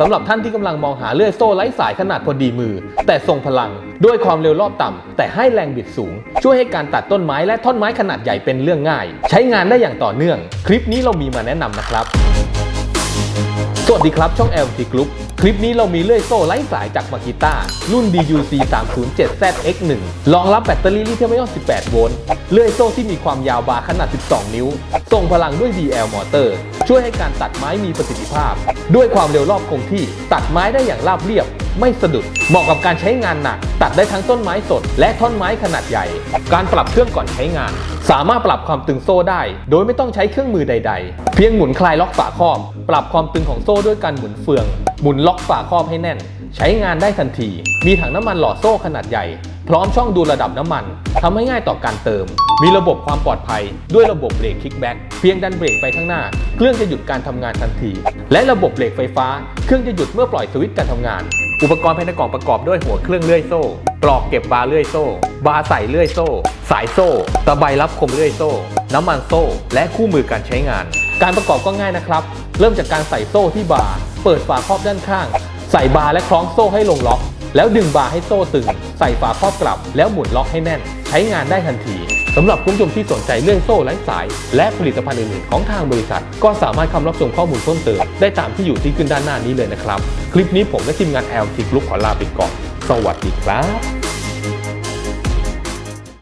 สำหรับท่านที่กำลังมองหาเลื่อยโซ่ไร้สายขนาดพอดีมือ แต่ทรงพลังด้วยความเร็วรอบต่ำแต่ให้แรงบิดสูง ช่วยให้การตัดต้นไม้และท่อนไม้ขนาดใหญ่เป็นเรื่องง่าย ใช้งานได้อย่างต่อเนื่อง คลิปนี้เรามีมาแนะนำนะครับ สวัสดีครับช่อง LT Group คลิปนี้เรามีเลื่อยโซ่ไร้สายจากมากิต้ารุ่น DUC 307 ZX1 รองรับแบตเตอรี่ลิเธียมไอออน 18 โวลต์เลื่อยโซ่ที่มีความยาวบาขนาด 12 นิ้วส่งพลังด้วย DL มอเตอร์ ช่วยให้การตัดไม้มีประสิทธิภาพ ด้วยความเร็วรอบคงที่ ตัดไม้ได้อย่างราบเรียบ ไม่สะดุด เหมาะกับการใช้งานหนัก ตัดได้ทั้งต้นไม้สด และท่อนไม้ขนาดใหญ่ การปรับเครื่องก่อนใช้งาน สามารถปรับความตึงโซ่ได้ โดยไม่ต้องใช้เครื่องมือใด ๆ เพียงหมุนคลายล็อกฝาครอบ ปรับความตึงของโซ่ด้วยการหมุนเฟือง หมุนล็อกฝาครอบให้แน่น ใช้งานได้ทันที มีถังน้ำมันหล่อโซ่ขนาดใหญ่ พร้อมช่องดูระดับน้ำมันทำให้ง่ายต่อการเติม มีระบบความปลอดภัย ด้วยระบบเบรกคิกแบ็กเพียงดันเบรกไปข้างหน้า เครื่องจะหยุดการทำงานทันที และระบบเบรกไฟฟ้า เครื่องจะหยุดเมื่อปล่อยสวิตช์การทำงาน อุปกรณ์ภายในกล่องประกอบด้วยหัวเครื่องเลื่อยโซ่ปลอกเก็บบาร์เลื่อยโซ่ บาร์ใส่เลื่อยโซ่ สายโซ่ตะไบรับคมเลื่อยโซ่ น้ำมันโซ่ และคู่มือการใช้งาน การประกอบก็ง่ายนะครับ เริ่มจากการใส่โซ่ที่บาร์เปิดฝาครอบด้านข้าง ใส่บาร์และคล้องโซ่ให้ลงล็อก แล้วดึงบาร์ให้โซ่ตึง ใส่ฝาครอบกลับ แล้วหมุนล็อกให้แน่น ใช้งานได้ทันทีสำหรับคุณผู้ชมที่สนใจเรื่องโซ่ไร้สาย และผลิตภัณฑ์อื่นๆของทางบริษัท ก็สามารถคำรับชมข้อมูลเพิ่มเติมได้ตามที่อยู่ที่ขึ้นด้านหน้านี้เลยนะครับ คลิปนี้ผมและทีมงาน LT Group ขอลาไปก่อน สวัสดีครับ